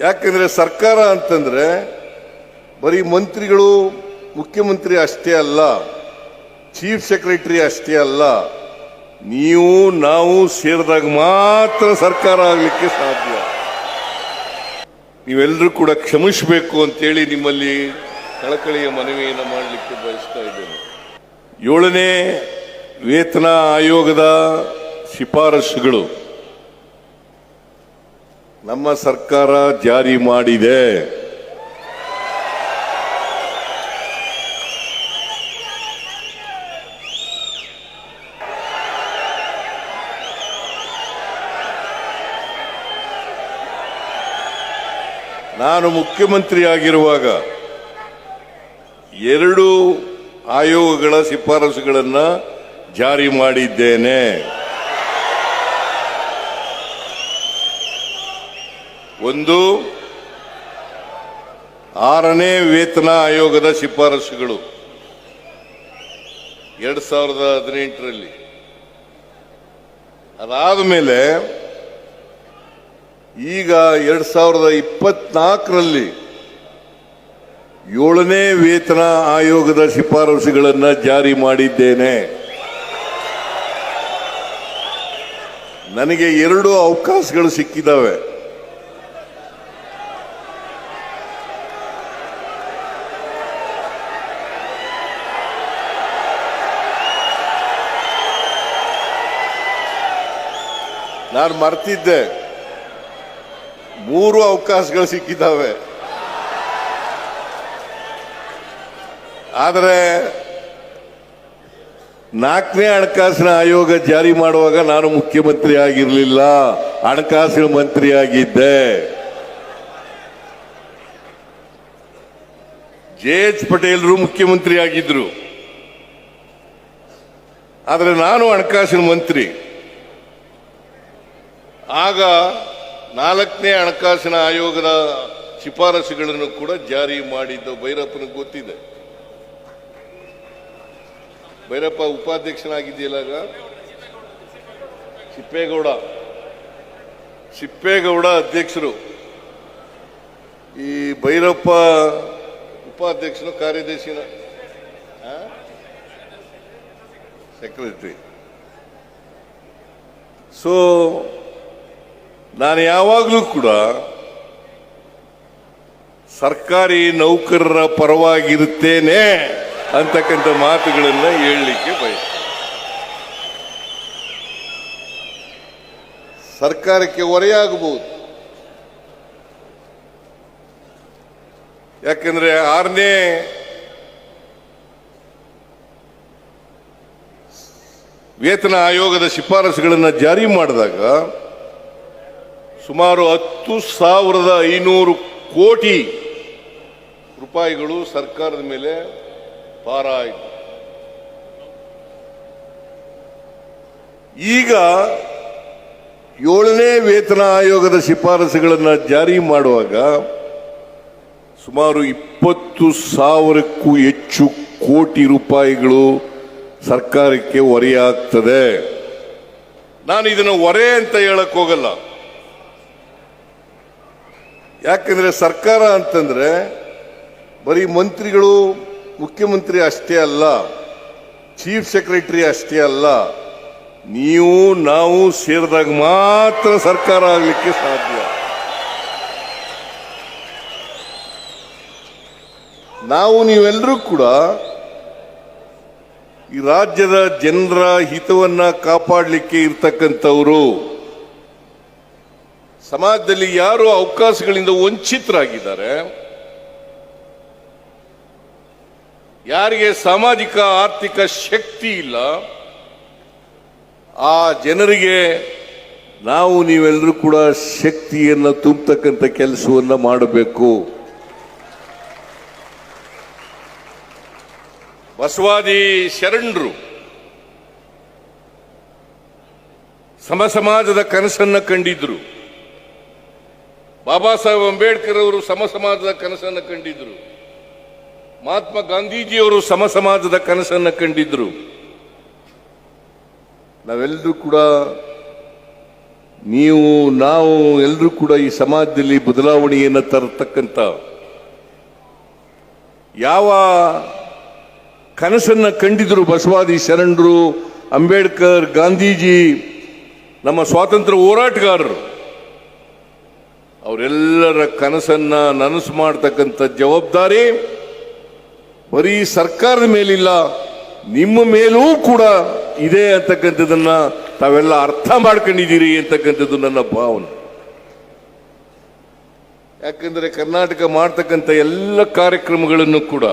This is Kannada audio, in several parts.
ಯಾಕಂದ್ರೆ ಸರ್ಕಾರ ಅಂತಂದರೆ ಬರೀ ಮಂತ್ರಿಗಳು, ಮುಖ್ಯಮಂತ್ರಿ ಅಷ್ಟೇ ಅಲ್ಲ ಚೀಫ್ ಸೆಕ್ರೆಟರಿ ಅಷ್ಟೇ ಅಲ್ಲ, ನೀವು, ನಾವು ಸೇರಿದಾಗ ಮಾತ್ರ ಸರ್ಕಾರ ಆಗಲಿಕ್ಕೆ ಸಾಧ್ಯ. ನೀವೆಲ್ಲರೂ ಕೂಡ ಕ್ಷಮಿಸಬೇಕು ಅಂತೇಳಿ ನಿಮ್ಮಲ್ಲಿ ಕಳಕಳಿಯ ಮನವಿಯನ್ನು ಮಾಡಲಿಕ್ಕೆ ಬಯಸ್ತಾ ಇದ್ದೇನೆ. ಏಳನೇ ವೇತನ ಆಯೋಗದ ಶಿಫಾರಸುಗಳು. ನಮ್ಮ ಸರ್ಕಾರ ಜಾರಿ ಮಾಡಿದೆ. ನಾನು ಮುಖ್ಯಮಂತ್ರಿ ಆಗಿರುವಾಗ ಎರಡು ಆಯೋಗಗಳ ಶಿಫಾರಸುಗಳನ್ನು ಜಾರಿ ಮಾಡಿದ್ದೇನೆ. ಒಂದು, ಆರನೇ ವೇತನ ಆಯೋಗದ ಶಿಫಾರಸುಗಳು. ಎರಡ್ ಸಾವಿರದ ಹದಿನೆಂಟರಲ್ಲಿ. ಅದಾದ ಮೇಲೆ ಈಗ ಎರಡ್ ಸಾವಿರದ ಇಪ್ಪತ್ನಾಲ್ಕರಲ್ಲಿ ಏಳನೇ ವೇತನ ಆಯೋಗದ ಶಿಫಾರಸುಗಳನ್ನು ಜಾರಿ ಮಾಡಿದ್ದೇನೆ. ನನಗೆ ಎರಡು ಅವಕಾಶಗಳು ಸಿಕ್ಕಿದ್ದಾವೆ ನಾನು ಮರ್ತಿದ್ದೆ. ಮೂರು ಅವಕಾಶಗಳು ಸಿಕ್ಕಿದ್ದಾವೆ. ಆದರೆ ನಾಲ್ಕನೇ ಹಣಕಾಸಿನ ಆಯೋಗ ಜಾರಿ ಮಾಡುವಾಗ ನಾನು ಮುಖ್ಯಮಂತ್ರಿ ಆಗಿರಲಿಲ್ಲ. ಹಣಕಾಸಿನ ಮಂತ್ರಿ ಆಗಿದ್ದೆ. ಜೆ ಎಚ್ ಪಟೇಲ್ರು ಮುಖ್ಯಮಂತ್ರಿ ಆಗಿದ್ರು. ಆದರೆ ನಾನು ಹಣಕಾಸಿನ ಮಂತ್ರಿ. ಆಗ ನಾಲ್ಕನೇ ಹಣಕಾಸಿನ ಆಯೋಗದ ಶಿಫಾರಸುಗಳನ್ನು ಕೂಡ ಜಾರಿ ಮಾಡಿದ್ದು ಭೈರಪ್ಪನಿಗೆ ಗೊತ್ತಿದೆ. ಭೈರಪ್ಪ ಉಪಾಧ್ಯಕ್ಷನಾಗಿದೆಯಲ್ಲ ಆಗ? ಸಿಪ್ಪೇಗೌಡ ಸಿಪ್ಪೇಗೌಡ ಅಧ್ಯಕ್ಷರು. ಈ ಭೈರಪ್ಪ ಉಪಾಧ್ಯಕ್ಷನು ಕಾರ್ಯದರ್ಶಿನ. ಸೆಕ್ರೆಟರಿ ಸೊ ನಾನು ಯಾವಾಗಲೂ ಕೂಡ ಸರ್ಕಾರಿ ನೌಕರರ ಪರವಾಗಿರುತ್ತೇನೆ ಅಂತಕ್ಕಂಥ ಮಾತುಗಳನ್ನು ಹೇಳಲಿಕ್ಕೆ ಬಯ ಸರ್ಕಾರಕ್ಕೆ ಹೊರೆಯಾಗಬಹುದು. ಯಾಕಂದ್ರೆ ಆರನೇ ವೇತನ ಆಯೋಗದ ಶಿಫಾರಸುಗಳನ್ನು ಜಾರಿ ಮಾಡಿದಾಗ ಸುಮಾರು ಹತ್ತು ಸಾವಿರದ ಐನೂರು ಕೋಟಿ ರೂಪಾಯಿಗಳು ಸರ್ಕಾರದ ಮೇಲೆ ಭಾರ ಆಯಿತು. ಈಗ ಏಳನೇ ವೇತನ ಆಯೋಗದ ಶಿಫಾರಸುಗಳನ್ನು ಜಾರಿ ಮಾಡುವಾಗ ಸುಮಾರು ಇಪ್ಪತ್ತು ಸಾವಿರಕ್ಕೂ ಹೆಚ್ಚು ಕೋಟಿ ರೂಪಾಯಿಗಳು ಸರ್ಕಾರಕ್ಕೆ ಹೊರೆಯಾಗ್ತದೆ. ನಾನು ಇದನ್ನು ಹೊರೆ ಅಂತ ಹೇಳಕ್ ಹೋಗಲ್ಲ. ಯಾಕಂದ್ರೆ ಸರ್ಕಾರ ಅಂತಂದ್ರೆ ಬರೀ ಮಂತ್ರಿಗಳು, ಮುಖ್ಯಮಂತ್ರಿ ಅಷ್ಟೇ ಅಲ್ಲ ಚೀಫ್ ಸೆಕ್ರೆಟರಿ ಅಷ್ಟೇ ಅಲ್ಲ, ನೀವು, ನಾವು ಸೇರಿದಾಗ ಮಾತ್ರ ಸರ್ಕಾರ ಆಗಲಿಕ್ಕೆ ಸಾಧ್ಯ. ನಾವು ನೀವೆಲ್ಲರೂ ಕೂಡ ಈ ರಾಜ್ಯದ ಜನರ ಹಿತವನ್ನ ಕಾಪಾಡಲಿಕ್ಕೆ ಇರ್ತಕ್ಕಂಥವರು. ಸಮಾಜದಲ್ಲಿ ಯಾರು ಅವಕಾಶಗಳಿಂದ ವಂಚಿತರಾಗಿದ್ದಾರೆ, ಯಾರಿಗೆ ಸಾಮಾಜಿಕ ಆರ್ಥಿಕ ಶಕ್ತಿ ಇಲ್ಲ, ಆ ಜನರಿಗೆ ನಾವು ನೀವೆಲ್ಲರೂ ಕೂಡ ಶಕ್ತಿಯನ್ನು ತುಂಬತಕ್ಕಂಥ ಕೆಲಸವನ್ನು ಮಾಡಬೇಕು. ಬಸವಾದಿ ಶರಣರು ಸಮ ಸಮಾಜದ ಕನಸನ್ನ ಕಂಡಿದ್ರು. ಬಾಬಾ ಸಾಹೇಬ್ ಅಂಬೇಡ್ಕರ್ ಅವರು ಸಮ ಸಮಾಜದ ಕನಸನ್ನು ಕಂಡಿದ್ರು. ಮಹಾತ್ಮ ಗಾಂಧೀಜಿಯವರು ಸಮ ಸಮಾಜದ ಕನಸನ್ನು ಕಂಡಿದ್ರು. ನಾವೆಲ್ಲರೂ ಕೂಡ ನೀವು, ನಾವು ಎಲ್ಲರೂ ಕೂಡ ಈ ಸಮಾಜದಲ್ಲಿ ಬದಲಾವಣೆಯನ್ನು ತರತಕ್ಕಂಥ ಯಾವ ಕನಸನ್ನು ಕಂಡಿದ್ರು ಬಸವಾದಿ ಶರಣರು, ಅಂಬೇಡ್ಕರ್, ಗಾಂಧೀಜಿ, ನಮ್ಮ ಸ್ವಾತಂತ್ರ್ಯ ಹೋರಾಟಗಾರರು. ಅವರೆಲ್ಲರ ಕನಸನ್ನ ನನಸು ಮಾಡತಕ್ಕಂಥ ಜವಾಬ್ದಾರಿ ಬರೀ ಸರ್ಕಾರದ ಮೇಲಿಲ್ಲ, ನಿಮ್ಮ ಮೇಲೂ ಕೂಡ ಇದೆ ಅಂತಕ್ಕಂಥದ್ದನ್ನ ತಾವೆಲ್ಲ ಅರ್ಥ ಮಾಡ್ಕೊಂಡಿದ್ದೀರಿ ಅಂತಕ್ಕಂಥದ್ದು ನನ್ನ ಭಾವನೆ. ಯಾಕಂದ್ರೆ ಕರ್ನಾಟಕ ಮಾಡ್ತಕ್ಕಂಥ ಎಲ್ಲ ಕಾರ್ಯಕ್ರಮಗಳನ್ನು ಕೂಡ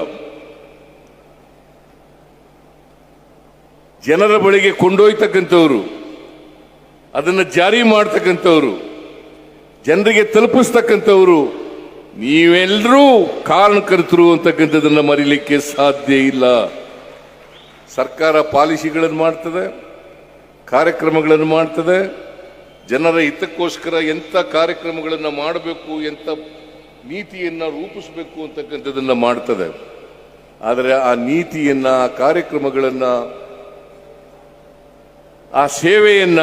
ಜನರ ಬಳಿಗೆ ಕೊಂಡೊಯ್ತಕ್ಕಂಥವ್ರು, ಅದನ್ನು ಜಾರಿ ಮಾಡ್ತಕ್ಕಂಥವ್ರು ಜನರಿಗೆ ತಲುಪಿಸ್ತಕ್ಕಂಥವರು ನೀವೆಲ್ಲರೂ ಕಾರಣಕರ್ತರು ಅಂತಕ್ಕಂಥದ್ದನ್ನು ಮರಿಲಿಕ್ಕೆ ಸಾಧ್ಯ ಇಲ್ಲ. ಸರ್ಕಾರ ಪಾಲಿಸಿಗಳನ್ನು ಮಾಡ್ತದೆ, ಕಾರ್ಯಕ್ರಮಗಳನ್ನು ಮಾಡ್ತದೆ, ಜನರ ಹಿತಕ್ಕೋಸ್ಕರ ಎಂಥ ಕಾರ್ಯಕ್ರಮಗಳನ್ನು ಮಾಡಬೇಕು ಎಂಥ ನೀತಿಯನ್ನು ರೂಪಿಸಬೇಕು ಅಂತಕ್ಕಂಥದ್ದನ್ನು ಮಾಡ್ತದೆ. ಆದರೆ ಆ ನೀತಿಯನ್ನು, ಆ ಕಾರ್ಯಕ್ರಮಗಳನ್ನು, ಆ ಸೇವೆಯನ್ನ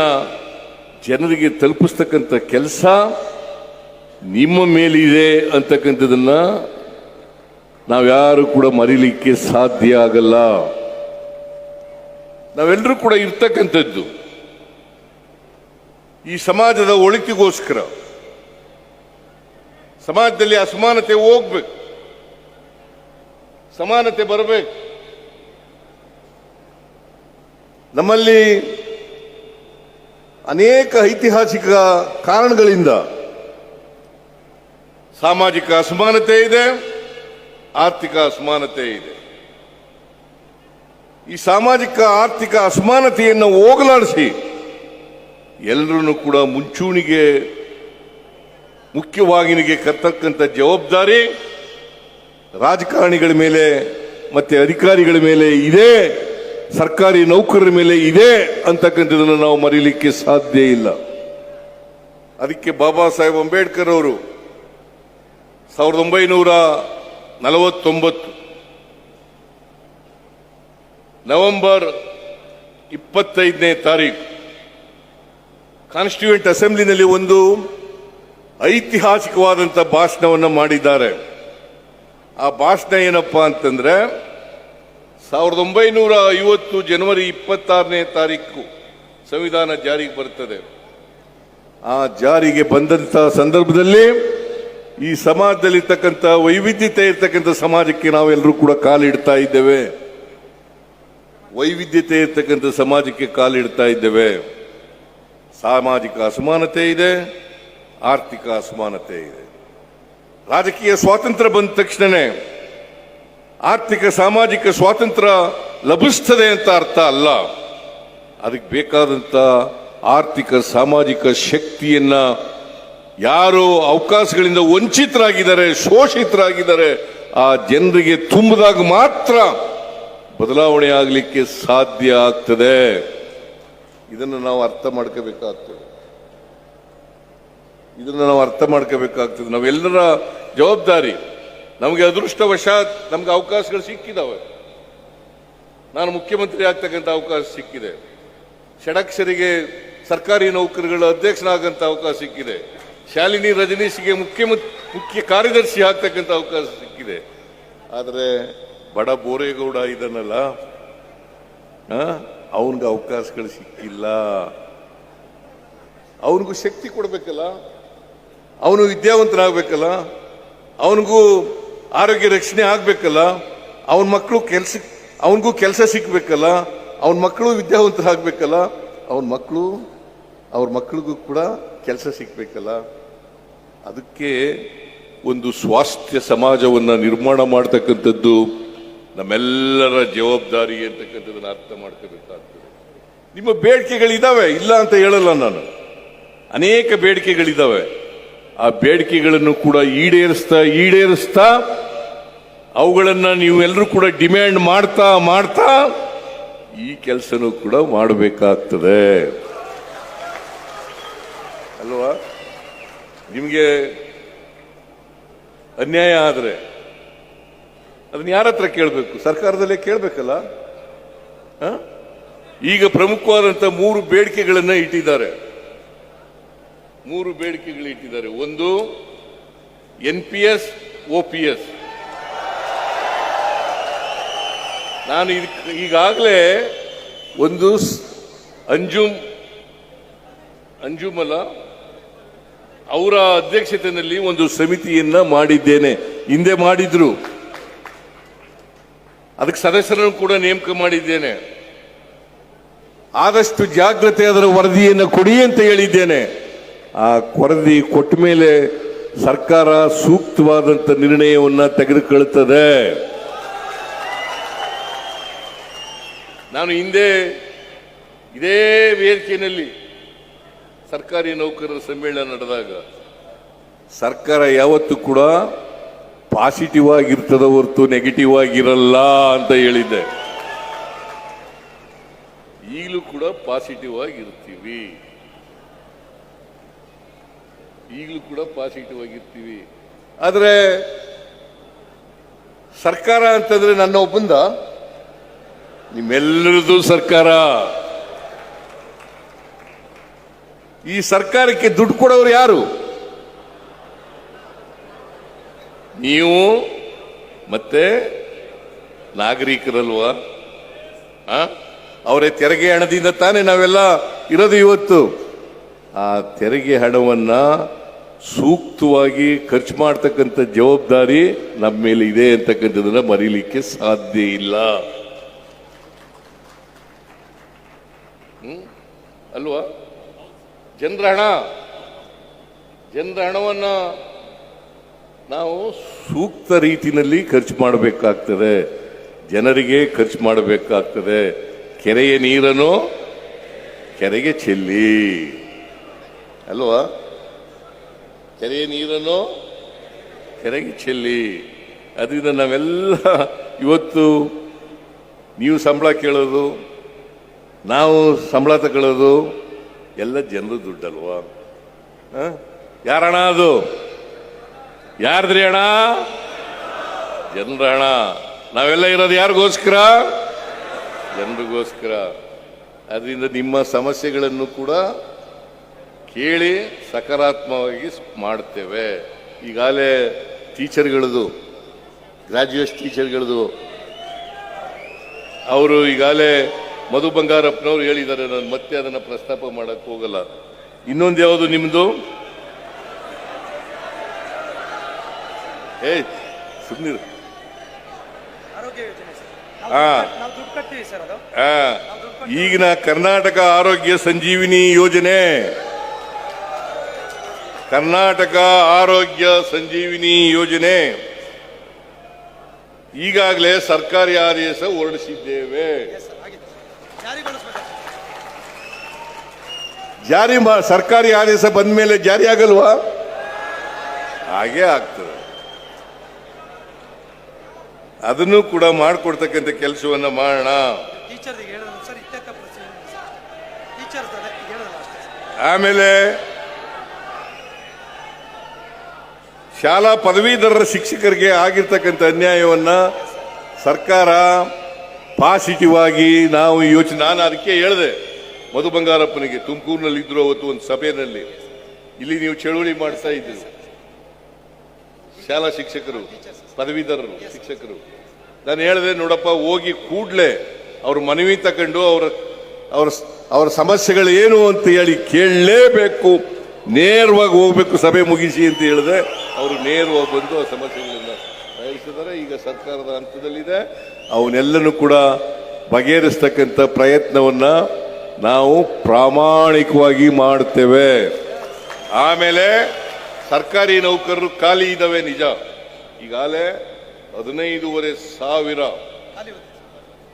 ಜನರಿಗೆ ತಲುಪಿಸ್ತಕ್ಕಂಥ ಕೆಲಸ ನಿಮ್ಮ ಮೇಲಿದೆ ಅಂತಕ್ಕಂಥದ್ದನ್ನ ನಾವ್ಯಾರು ಕೂಡ ಮರಿಲಿಕ್ಕೆ ಸಾಧ್ಯ ಆಗಲ್ಲ. ನಾವೆಲ್ಲರೂ ಕೂಡ ಇರ್ತಕ್ಕಂಥದ್ದು. ಈ ಸಮಾಜದ ಒಳಿತಿಗೋಸ್ಕರ. ಸಮಾಜದಲ್ಲಿ ಅಸಮಾನತೆ ಹೋಗ್ಬೇಕು. ಸಮಾನತೆ ಬರಬೇಕು. ನಮ್ಮಲ್ಲಿ ಅನೇಕ ಐತಿಹಾಸಿಕ ಕಾರಣಗಳಿಂದ ಸಾಮಾಜಿಕ ಅಸಮಾನತೆ ಇದೆ, ಆರ್ಥಿಕ ಅಸಮಾನತೆ ಇದೆ. ಈ ಸಾಮಾಜಿಕ, ಆರ್ಥಿಕ ಅಸಮಾನತೆಯನ್ನು ಹೋಗಲಾಡಿಸಿ ಎಲ್ಲರನ್ನು ಕೂಡ ಮುಂಚೂಣಿಗೆ ಮುಖ್ಯವಾಹಿನಿಗೆ ಕರ್ತಕ್ಕಂಥ ಜವಾಬ್ದಾರಿ ರಾಜಕಾರಣಿಗಳ ಮೇಲೆ ಮತ್ತೆ ಅಧಿಕಾರಿಗಳ ಮೇಲೆ ಇದೆ. ಸರ್ಕಾರಿ ನೌಕರರ ಮೇಲೆ ಇದೆ ಅಂತಕ್ಕಂಥದ್ದನ್ನು ನಾವು ಮರೀಲಿಕ್ಕೆ ಸಾಧ್ಯ ಇಲ್ಲ. ಅದಕ್ಕೆ ಬಾಬಾ ಸಾಹೇಬ್ ಅಂಬೇಡ್ಕರ್ ಅವರು ಸಾವಿರದ ಒಂಬೈನೂರ ನಲವತ್ತೊಂಬತ್ತು ನವೆಂಬರ್ ಇಪ್ಪತ್ತೈದನೇ ತಾರೀಕು ಕಾನ್ಸ್ಟಿಟ್ಯೂಂಟ್ ಅಸೆಂಬ್ಲಿನಲ್ಲಿ ಒಂದು ಐತಿಹಾಸಿಕವಾದಂಥ ಭಾಷಣವನ್ನು ಮಾಡಿದ್ದಾರೆ. ಆ ಭಾಷಣ ಏನಪ್ಪಾ ಅಂತಂದ್ರೆ ಸಾವಿರದ ಒಂಬೈನೂರ ಐವತ್ತು ಜನವರಿ ಇಪ್ಪತ್ತಾರನೇ ತಾರೀಕು ಸಂವಿಧಾನ ಜಾರಿಗೆ ಬರುತ್ತದೆ. ಆ ಜಾರಿಗೆ ಬಂದಂತಹ ಸಂದರ್ಭದಲ್ಲಿ ಈ ಸಮಾಜದಲ್ಲಿರ್ತಕ್ಕಂಥ ವೈವಿಧ್ಯತೆ ಇರ್ತಕ್ಕಂಥ ಸಮಾಜಕ್ಕೆ ನಾವೆಲ್ಲರೂ ಕೂಡ ಕಾಲಿಡ್ತಾ ಇದ್ದೇವೆ. ವೈವಿಧ್ಯತೆ ಇರ್ತಕ್ಕಂಥ ಸಮಾಜಕ್ಕೆ ಕಾಲಿಡ್ತಾ ಇದ್ದೇವೆ. ಸಾಮಾಜಿಕ ಅಸಮಾನತೆ ಇದೆ, ಆರ್ಥಿಕ ಅಸಮಾನತೆ ಇದೆ. ರಾಜಕೀಯ ಸ್ವಾತಂತ್ರ್ಯ ಬಂದ ತಕ್ಷಣನೇ ಆರ್ಥಿಕ ಸಾಮಾಜಿಕ ಸ್ವಾತಂತ್ರ್ಯ ಲಭಿಸ್ತದೆ ಅಂತ ಅರ್ಥ ಅಲ್ಲ. ಅದಕ್ಕೆ ಬೇಕಾದಂತ ಆರ್ಥಿಕ ಸಾಮಾಜಿಕ ಶಕ್ತಿಯನ್ನ ಯಾರು ಅವಕಾಶಗಳಿಂದ ವಂಚಿತರಾಗಿದ್ದಾರೆ, ಶೋಷಿತರಾಗಿದ್ದಾರೆ, ಆ ಜನರಿಗೆ ತುಂಬಿದಾಗ ಮಾತ್ರ ಬದಲಾವಣೆ ಆಗಲಿಕ್ಕೆ ಸಾಧ್ಯ ಆಗ್ತದೆ. ಇದನ್ನು ನಾವು ಅರ್ಥ ಮಾಡ್ಕೋಬೇಕಾಗ್ತದೆ. ಇದನ್ನು ನಾವು ಅರ್ಥ ಮಾಡ್ಕೋಬೇಕಾಗ್ತದೆ. ನಾವೆಲ್ಲರ ಜವಾಬ್ದಾರಿ ನಮಗೆ ಅದೃಷ್ಟವಶಾತ್ ನಮ್ಗೆ ಅವಕಾಶಗಳು ಸಿಕ್ಕಿದಾವೆ. ನಾನು ಮುಖ್ಯಮಂತ್ರಿ ಆಗ್ತಕ್ಕಂಥ ಅವಕಾಶ ಸಿಕ್ಕಿದೆ. ಷಡಕ್ಷರಿಗೆ ಸರ್ಕಾರಿ ನೌಕರಿಗಳ ಅಧ್ಯಕ್ಷನಾಗಂತ ಅವಕಾಶ ಸಿಕ್ಕಿದೆ. ಶಾಲಿನಿ ರಜನೀಶ್ಗೆ ಮುಖ್ಯ ಮುಖ್ಯ ಕಾರ್ಯದರ್ಶಿ ಆಗ್ತಕ್ಕಂಥ ಅವಕಾಶ ಸಿಕ್ಕಿದೆ. ಆದರೆ ಬಡ ಬೋರೇಗೌಡ ಇದನ್ನಲ್ಲ ಅವನಿಗೆ ಅವಕಾಶಗಳು ಸಿಕ್ಕಿಲ್ಲ. ಅವನಿಗೂ ಶಕ್ತಿ ಕೊಡಬೇಕಲ್ಲ. ಅವನು ವಿದ್ಯಾವಂತನಾಗಬೇಕಲ್ಲ. ಅವನಿಗೂ ಆರೋಗ್ಯ ರಕ್ಷಣೆ ಆಗ್ಬೇಕಲ್ಲ, ಅವನ ಮಕ್ಕಳು ಕೆಲಸ, ಅವನಿಗೂ ಕೆಲಸ ಸಿಕ್ಬೇಕಲ್ಲ ಅವನ ಮಕ್ಕಳು ವಿದ್ಯಾವಂತರಾಗಬೇಕಲ್ಲ ಅವನ ಮಕ್ಕಳು, ಅವ್ರ ಮಕ್ಕಳಿಗೂ ಕೂಡ ಕೆಲಸ ಸಿಕ್ಬೇಕಲ್ಲ ಅದಕ್ಕೆ ಒಂದು ಸ್ವಾಸ್ಥ್ಯ ಸಮಾಜವನ್ನು ನಿರ್ಮಾಣ ಮಾಡ್ತಕ್ಕಂಥದ್ದು ನಮ್ಮೆಲ್ಲರ ಜವಾಬ್ದಾರಿ ಅಂತಕ್ಕಂಥದ್ದನ್ನು ಅರ್ಥ ಮಾಡ್ಕೋಬೇಕಾಗ್ತದೆ. ನಿಮ್ಮ ಬೇಡಿಕೆಗಳಿದ್ದಾವೆ ಇಲ್ಲ ಅಂತ ಹೇಳಲ್ಲ ನಾನು. ಅನೇಕ ಬೇಡಿಕೆಗಳಿದಾವೆ. ಆ ಬೇಡಿಕೆಗಳನ್ನು ಕೂಡ ಈಡೇರಿಸ್ತಾ ಈಡೇರಿಸ್ತಾ, ಅವುಗಳನ್ನು ನೀವು ಎಲ್ಲರೂ ಕೂಡ ಡಿಮ್ಯಾಂಡ್ ಮಾಡ್ತಾ ಮಾಡ್ತಾ ಈ ಕೆಲಸನೂ ಕೂಡ ಮಾಡಬೇಕಾಗ್ತದೆ. ಅಲ್ವಾ? ನಿಮಗೆ ಅನ್ಯಾಯ ಆದರೆ ಅದನ್ನ ಯಾರ ಹತ್ರ ಕೇಳಬೇಕು? ಸರ್ಕಾರದಲ್ಲೇ ಕೇಳಬೇಕಲ್ಲ? ಈಗ ಪ್ರಮುಖವಾದಂಥ ಮೂರು ಬೇಡಿಕೆಗಳನ್ನು ಇಟ್ಟಿದ್ದಾರೆ. ಮೂರು ಬೇಡಿಕೆಗಳು ಇಟ್ಟಿದ್ದಾರೆ ಒಂದು N P S O P S ನಾನು ಇದಕ್ಕೆ ಈಗಾಗಲೇ ಒಂದು ಅಂಜುಮ್, ಅಂಜುಮಲ ಅವರ ಅಧ್ಯಕ್ಷತೆಯಲ್ಲಿ ಒಂದು ಸಮಿತಿಯನ್ನ ಮಾಡಿದ್ದೇನೆ. ಹಿಂದೆ ಮಾಡಿದ್ರು. ಅದಕ್ಕೆ ಸದಸ್ಯರನ್ನು ಕೂಡ ನೇಮಕ ಮಾಡಿದ್ದೇನೆ. ಆದಷ್ಟು ಜಾಗ್ರತೆ ಅದರ ವರದಿಯನ್ನು ಕೊಡಿ ಅಂತ ಹೇಳಿದ್ದೇನೆ. ಆ ವರದಿ ಕೊಟ್ಟ ಮೇಲೆ ಸರ್ಕಾರ ಸೂಕ್ತವಾದಂಥ ನಿರ್ಣಯವನ್ನು ತೆಗೆದುಕೊಳ್ಳುತ್ತದೆ. ನಾನು ಹಿಂದೆ ಇದೇ ವೇದಿಕೆಯಲ್ಲಿ ಸರ್ಕಾರಿ ನೌಕರರ ಸಮ್ಮೇಳನ ನಡೆದಾಗ ಸರ್ಕಾರ ಯಾವತ್ತೂ ಕೂಡ ಪಾಸಿಟಿವ್ ಆಗಿರ್ತದ ಹೊರತು ನೆಗೆಟಿವ್ ಆಗಿರಲ್ಲ ಅಂತ ಹೇಳಿದ್ದೆ. ಈಗಲೂ ಕೂಡ ಪಾಸಿಟಿವ್ ಆಗಿರ್ತೀವಿ. ಈಗಲೂ ಕೂಡ ಪಾಸಿಟಿವ್ ಆಗಿರ್ತೀವಿ. ಆದರೆ ಸರ್ಕಾರ ಅಂತಂದ್ರೆ ನನ್ನ ಒಬ್ಬಂದ ನಿಮ್ಮೆಲ್ಲರದು ಸರ್ಕಾರ. ಈ ಸರ್ಕಾರಕ್ಕೆ ದುಡ್ಡು ಕೊಡೋರು ಯಾರು? ನೀವು ಮತ್ತೆ ನಾಗರಿಕರಲ್ವ? ಅವರೇ ತೆರಿಗೆ ಹಣದಿಂದ ತಾನೇ ನಾವೆಲ್ಲ ಇರೋದು ಇವತ್ತು. ಆ ತೆರಿಗೆ ಹಣವನ್ನ ಸೂಕ್ತವಾಗಿ ಖರ್ಚು ಮಾಡ್ತಕ್ಕಂಥ ಜವಾಬ್ದಾರಿ ನಮ್ಮ ಮೇಲೆ ಇದೆ ಅಂತಕ್ಕಂಥದನ್ನ ಮರೀಲಿಕ್ಕೆ ಸಾಧ್ಯ ಇಲ್ಲ? ಅಲ್ವಾ? ಜನರ ಹಣ. ಜನರ ಹಣವನ್ನ ನಾವು ಸೂಕ್ತ ರೀತಿಯಲ್ಲಿ ಖರ್ಚು ಮಾಡಬೇಕಾಗ್ತದೆ. ಜನರಿಗೆ ಖರ್ಚು ಮಾಡಬೇಕಾಗ್ತದೆ. ಕೆರೆಯ ನೀರನ್ನು ಕೆರೆಗೆ ಚೆಲ್ಲಿ. ಅಲ್ವಾ? ಕೆರೆಯ ನೀರನ್ನು ಕೆರೆಗೆ ಚೆಲ್ಲಿ. ಅದರಿಂದ ನಾವೆಲ್ಲ ಇವತ್ತು ನೀವು ಸಂಬಳ ಕೇಳೋದು, ನಾವು ಸಂಬಳ ತಗೊಳ್ಳೋದು, ಎಲ್ಲ ಜನರ ದುಡ್ಡಲ್ವಾ? ಯಾರಣ ಅದು? ಯಾರ್ದ್ರಿ ಅಣ್ಣ? ಜನರ ಹಣ ನಾವೆಲ್ಲ ಇರೋದು ಯಾರಿಗೋಸ್ಕರ? ಜನರಿಗೋಸ್ಕರ. ಅದರಿಂದ ನಿಮ್ಮ ಸಮಸ್ಯೆಗಳನ್ನು ಕೂಡ ಕೇಳಿ ಸಕಾರಾತ್ಮಕವಾಗಿ ಮಾಡ್ತೇವೆ. ಈಗಾಗಲೇ ಟೀಚರ್ಗಳದು ಗ್ರಾಜ್ಯುಯೇಟ್ ಟೀಚರ್ಗಳದು ಅವರು ಈಗಾಗಲೇ ಮಧು ಬಂಗಾರಪ್ಪನವ್ರು ಹೇಳಿದ್ದಾರೆ ನಾನು ಮತ್ತೆ ಅದನ್ನು ಪ್ರಸ್ತಾಪ ಮಾಡಕ್ಕೆ ಹೋಗಲ್ಲ. ಇನ್ನೊಂದು ಯಾವುದು ನಿಮ್ಮದು ಏ ಸುಮ್ಮನೆ ಈಗಿನ ಕರ್ನಾಟಕ ಆರೋಗ್ಯ ಸಂಜೀವಿನಿ ಯೋಜನೆ. ಕರ್ನಾಟಕ ಆರೋಗ್ಯ ಸಂಜೀವಿನಿ ಯೋಜನೆ. ಈಗಾಗಲೇ ಸರ್ಕಾರಿ ಆದೇಶ ಹೊರಡಿಸಿದ್ದೇವೆ. ಜಾರಿ ಸರ್ಕಾರಿ ಆದೇಶ ಬಂದ ಮೇಲೆ ಜಾರಿ ಆಗಲ್ವಾ? ಹಾಗೆ ಆಗ್ತದೆ. ಅದನ್ನು ಕೂಡ ಮಾಡಿಕೊಡ್ತಕ್ಕಂಥ ಕೆಲಸವನ್ನ ಮಾಡೋಣ. ಟೀಚರ್ದಿಗೆ ಹೇಳೋದು ಸರ್ ಇತ್ಯರ್ಥ ಪ್ರಶ್ನೆ ಟೀಚರ್ಸ್ ಅದೇ ಹೇಳೋದಲ್ಲ ಅಷ್ಟೇ ಸರ್ ಆಮೇಲೆ ಶಾಲಾ ಪದವೀಧರರ ಶಿಕ್ಷಕರಿಗೆ ಆಗಿರ್ತಕ್ಕಂಥ ಅನ್ಯಾಯವನ್ನು ಸರ್ಕಾರ ಪಾಸಿಟಿವ್ ಆಗಿ ನಾವು ಯೋಚನೆ ನಾನು ಅದಕ್ಕೆ ಹೇಳಿದೆ. ಮಧು ಬಂಗಾರಪ್ಪನಿಗೆ ತುಮಕೂರಿನಲ್ಲಿ ಇದ್ರು ಅವತ್ತು ಒಂದು ಸಭೆಯಲ್ಲಿ. ಇಲ್ಲಿ ನೀವು ಚಳುವಳಿ ಮಾಡ್ತಾ ಇದ್ದೀರಿ. ಶಾಲಾ ಶಿಕ್ಷಕರು, ಪದವೀಧರರು, ಶಿಕ್ಷಕರು. ನಾನು ಹೇಳಿದೆ, ನೋಡಪ್ಪ, ಹೋಗಿ ಕೂಡಲೇ ಅವ್ರ ಮನವಿ ತಗೊಂಡು ಅವರ ಅವರ ಅವರ ಸಮಸ್ಯೆಗಳು ಏನು ಅಂತ ಹೇಳಿ ಕೇಳಲೇಬೇಕು. ನೇರವಾಗಿ ಹೋಗ್ಬೇಕು, ಸಭೆ ಮುಗಿಸಿ ಅಂತ ಹೇಳಿದೆ. ಅವರು ನೇರವಾಗಿ ಬಂದು ಆ ಸಮಸ್ಯೆಗಳನ್ನು ಬಯಸಿದರೆ. ಈಗ ಸರ್ಕಾರದ ಹಂತದಲ್ಲಿದೆ. ಅವನ್ನೆಲ್ಲನೂ ಕೂಡ ಬಗೆಹರಿಸ್ತಕ್ಕಂಥ ಪ್ರಯತ್ನವನ್ನ ನಾವು ಪ್ರಾಮಾಣಿಕವಾಗಿ ಮಾಡ್ತೇವೆ ಆಮೇಲೆ ಸರ್ಕಾರಿ ನೌಕರರು ಖಾಲಿ ಇದ್ದಾವೆ ನಿಜ. ಈಗಾಗಲೇ ಹದಿನೈದೂವರೆ ಸಾವಿರ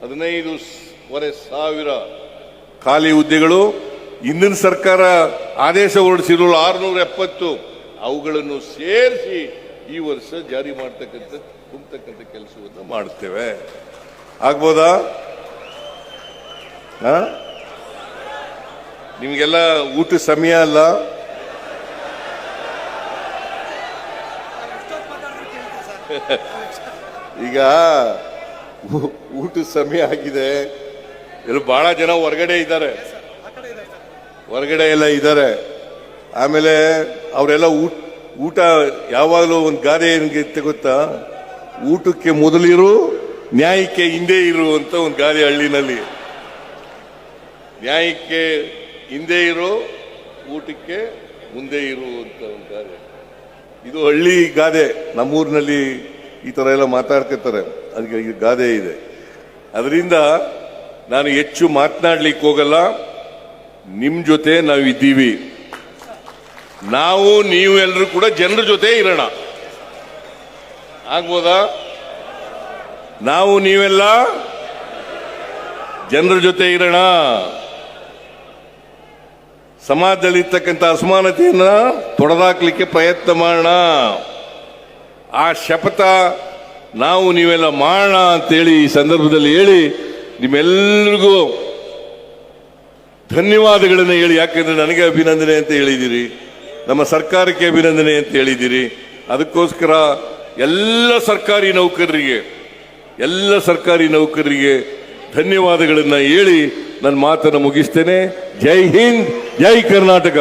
ಹದಿನೈದೂವರೆ ಸಾವಿರ ಖಾಲಿ ಹುದ್ದೆಗಳು. ಹಿಂದಿನ ಸರ್ಕಾರ ಆದೇಶ ಹೊರಡಿಸಿರೋ ಆರುನೂರ ಎಪ್ಪತ್ತು. ಅವುಗಳನ್ನು ಸೇರಿಸಿ ಈ ವರ್ಷ ಜಾರಿ ಮಾಡ್ತಕ್ಕಂಥ, ತುಂಬತಕ್ಕಂಥ ಕೆಲಸವನ್ನು ಮಾಡ್ತೇವೆ. ಆಗ್ಬೋದಾ? ನಿಮಗೆಲ್ಲ ಊಟ ಸಮಯ ಅಲ್ಲ? ಈಗ ಊಟ ಸಮಯ ಆಗಿದೆ. ಇಲ್ಲಿ ಬಹಳ ಜನ ಹೊರಗಡೆ ಇದ್ದಾರೆ. ಹೊರಗಡೆ ಎಲ್ಲ ಇದ್ದಾರೆ. ಆಮೇಲೆ ಅವರೆಲ್ಲ ಊಟ ಊಟ ಯಾವಾಗಲೂ ಒಂದು ಗಾದೆ ಏನಿಗೆ ಗೊತ್ತಾ? ಊಟಕ್ಕೆ ಮೊದಲಿರು, ನ್ಯಾಯಕ್ಕೆ ಹಿಂದೆ ಇರು ಅಂತ ಒಂದು ಗಾದೆ ಹಳ್ಳಿನಲ್ಲಿ. ನ್ಯಾಯಕ್ಕೆ ಹಿಂದೆ ಇರು, ಊಟಕ್ಕೆ ಮುಂದೆ ಇರು ಅಂತ ಒಂದು ಗಾದೆ. ಇದು ಹಳ್ಳಿ ಗಾದೆ. ನಮ್ಮೂರಿನಲ್ಲಿ ಈ ಥರ ಎಲ್ಲ ಮಾತಾಡ್ತಿರ್ತಾರೆ ಅದಕ್ಕೆ ಈ ಗಾದೆ ಇದೆ. ಅದರಿಂದ ನಾನು ಹೆಚ್ಚು ಮಾತನಾಡ್ಲಿಕ್ಕೆ ಹೋಗಲ್ಲ. ನಿಮ್ಮ ಜೊತೆ ನಾವು ಇದ್ದೀವಿ ನಾವು, ನೀವು ಎಲ್ಲರೂ ಕೂಡ ಜನರ ಜೊತೆ ಇರೋಣ. ಆಗ್ಬೋದಾ? ನಾವು, ನೀವೆಲ್ಲ ಜನರ ಜೊತೆ ಇರೋಣ. ಸಮಾಜದಲ್ಲಿರ್ತಕ್ಕಂಥ ಅಸಮಾನತೆಯನ್ನ ತೊಡೆದಾಕ್ಲಿಕ್ಕೆ ಪ್ರಯತ್ನ ಮಾಡೋಣ. ಆ ಶಪಥ ನಾವು, ನೀವೆಲ್ಲ ಮಾಡೋಣ ಅಂತೇಳಿ ಈ ಸಂದರ್ಭದಲ್ಲಿ ಹೇಳಿ ನಿಮ್ಮೆಲ್ಲರಿಗೂ ಧನ್ಯವಾದಗಳನ್ನು ಹೇಳಿ. ಯಾಕೆಂದ್ರೆ ನನಗೆ ಅಭಿನಂದನೆ ಅಂತ ಹೇಳಿದಿರಿ ನಮ್ಮ ಸರ್ಕಾರಕ್ಕೆ ಅಭಿನಂದನೆ ಅಂತ ಹೇಳಿದ್ದೀರಿ. ಅದಕ್ಕೋಸ್ಕರ ಎಲ್ಲ ಸರ್ಕಾರಿ ನೌಕರರಿಗೆ, ಎಲ್ಲ ಸರ್ಕಾರಿ ನೌಕರರಿಗೆ ಧನ್ಯವಾದಗಳನ್ನು ಹೇಳಿ ನನ್ನ ಮಾತನ್ನು ಮುಗಿಸ್ತೇನೆ. ಜೈ ಹಿಂದ್, ಜೈ ಕರ್ನಾಟಕ.